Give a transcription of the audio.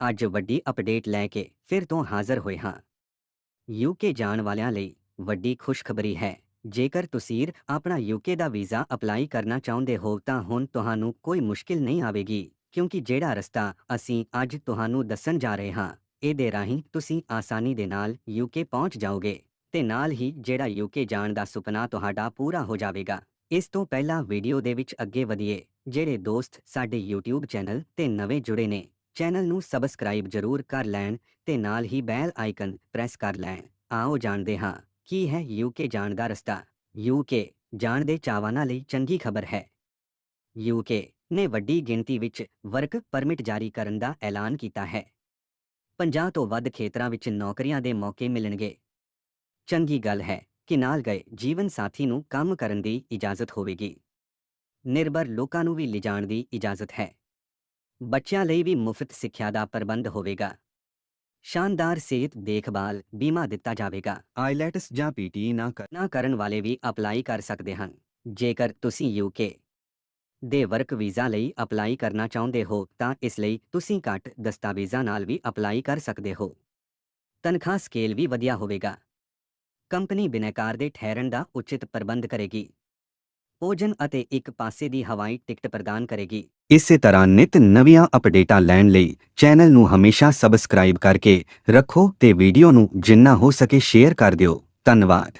ਅੱਜ ਵੱਡੀ ਅਪਡੇਟ ਲੈ ਕੇ ਫਿਰ ਤੋਂ ਹਾਜ਼ਰ ਹੋਏ ਹਾਂ। ਯੂਕੇ ਜਾਣ ਵਾਲਿਆਂ ਲਈ ਵੱਡੀ ਖੁਸ਼ਖਬਰੀ ਹੈ। ਜੇਕਰ ਤੁਸੀਂ ਆਪਣਾ ਯੂਕੇ ਦਾ ਵੀਜ਼ਾ ਅਪਲਾਈ ਕਰਨਾ ਚਾਹੁੰਦੇ ਹੋ ਤਾਂ ਹੁਣ ਤੁਹਾਨੂੰ ਕੋਈ ਮੁਸ਼ਕਿਲ ਨਹੀਂ ਆਵੇਗੀ, ਕਿਉਂਕਿ ਜਿਹੜਾ ਰਸਤਾ ਅਸੀਂ ਅੱਜ ਤੁਹਾਨੂੰ ਦੱਸਣ ਜਾ ਰਹੇ ਹਾਂ, ਇਹਦੇ ਰਾਹੀਂ ਤੁਸੀਂ ਆਸਾਨੀ ਦੇ ਨਾਲ ਯੂਕੇ ਪਹੁੰਚ ਜਾਓਗੇ ਤੇ ਨਾਲ ਹੀ ਜਿਹੜਾ ਯੂਕੇ ਜਾਣ ਦਾ ਸੁਪਨਾ ਤੁਹਾਡਾ ਪੂਰਾ ਹੋ ਜਾਵੇਗਾ। ਇਸ ਤੋਂ ਪਹਿਲਾਂ ਵੀਡੀਓ ਦੇ ਵਿੱਚ ਅੱਗੇ ਵਧੀਏ, ਜਿਹੜੇ ਦੋਸਤ ਸਾਡੇ YouTube ਚੈਨਲ ਤੇ ਨਵੇਂ ਜੁੜੇ ਨੇ ਚੈਨਲ ਨੂੰ ਸਬਸਕ੍ਰਾਈਬ ਜ਼ਰੂਰ ਕਰ ਲੈਣ ਤੇ ਨਾਲ ਹੀ ਬੈਲ ਆਈਕਨ ਪ੍ਰੈਸ ਕਰ ਲੈਣ। ਆਓ ਜਾਣਦੇ ਹਾਂ, ਕੀ ਹੈ ਯੂਕੇ ਜਾਣ ਦਾ ਰਸਤਾ? ਯੂਕੇ ਜਾਣ ਦੇ ਚਾਹਵਾਨਾਂ ਲਈ ਚੰਗੀ ਖਬਰ ਹੈ। ਯੂਕੇ ਨੇ ਵੱਡੀ ਗਿਣਤੀ ਵਿੱਚ ਵਰਕ ਪਰਮਿਟ ਜਾਰੀ ਕਰਨ ਦਾ ਐਲਾਨ ਕੀਤਾ ਹੈ। 50 ਤੋਂ ਵੱਧ ਖੇਤਰਾਂ ਵਿੱਚ ਨੌਕਰੀਆਂ ਦੇ ਮੌਕੇ ਮਿਲਣਗੇ। ਚੰਗੀ ਗੱਲ ਹੈ ਕਿ ਨਾਲ ਗਏ ਜੀਵਨ ਸਾਥੀ ਨੂੰ ਕੰਮ ਕਰਨ ਦੀ ਇਜਾਜ਼ਤ ਹੋਵੇਗੀ। ਨਿਰਭਰ ਲੋਕਾਂ ਨੂੰ ਵੀ ਲਿਜਾਣ ਦੀ ਇਜਾਜ਼ਤ ਹੈ। ਬੱਚਿਆਂ ਲਈ ਵੀ ਮੁਫਤ ਸਿੱਖਿਆ ਦਾ ਪ੍ਰਬੰਧ ਹੋਵੇਗਾ। ਸ਼ਾਨਦਾਰ ਸਿਹਤ ਦੇਖਭਾਲ ਬੀਮਾ ਦਿੱਤਾ ਜਾਵੇਗਾ। ਆਈਲੈਟਸ ਜਾਂ ਪੀਟੀ ਨਾ ਕਰ ਨਾ ਕਰਨ ਵਾਲੇ ਵੀ ਅਪਲਾਈ ਕਰ ਸਕਦੇ ਹਨ। ਜੇਕਰ ਤੁਸੀਂ ਯੂਕੇ ਦੇ ਵਰਕ ਵੀਜ਼ਾ ਲਈ ਅਪਲਾਈ ਕਰਨਾ ਚਾਹੁੰਦੇ ਹੋ ਤਾਂ ਇਸ ਲਈ ਤੁਸੀਂ ਘੱਟ ਦਸਤਾਵੇਜ਼ਾਂ ਨਾਲ ਵੀ ਅਪਲਾਈ ਕਰ ਸਕਦੇ ਹੋ। ਤਨਖਾਹ ਸਕੇਲ ਵੀ ਵਧੀਆ ਹੋਵੇਗਾ। ਕੰਪਨੀ ਬਿਨੈਕਾਰ ਦੇ ਠਹਿਰਨ ਦਾ ਉਚਿਤ ਪ੍ਰਬੰਧ ਕਰੇਗੀ। ਭੋਜਨ ਅਤੇ ਇੱਕ ਪਾਸੇ ਦੀ ਹਵਾਈ ਟਿਕਟ ਪ੍ਰਦਾਨ ਕਰੇਗੀ। ਇਸੇ ਤਰ੍ਹਾਂ ਨਿਤ ਨਵੀਆਂ ਅਪਡੇਟਾਂ ਲੈਣ ਲਈ ਚੈਨਲ ਨੂੰ ਹਮੇਸ਼ਾ ਸਬਸਕ੍ਰਾਈਬ ਕਰਕੇ ਰੱਖੋ ਤੇ ਵੀਡੀਓ ਨੂੰ ਜਿੰਨਾ ਹੋ ਸਕੇ ਸ਼ੇਅਰ ਕਰ ਦਿਓ। ਧੰਨਵਾਦ।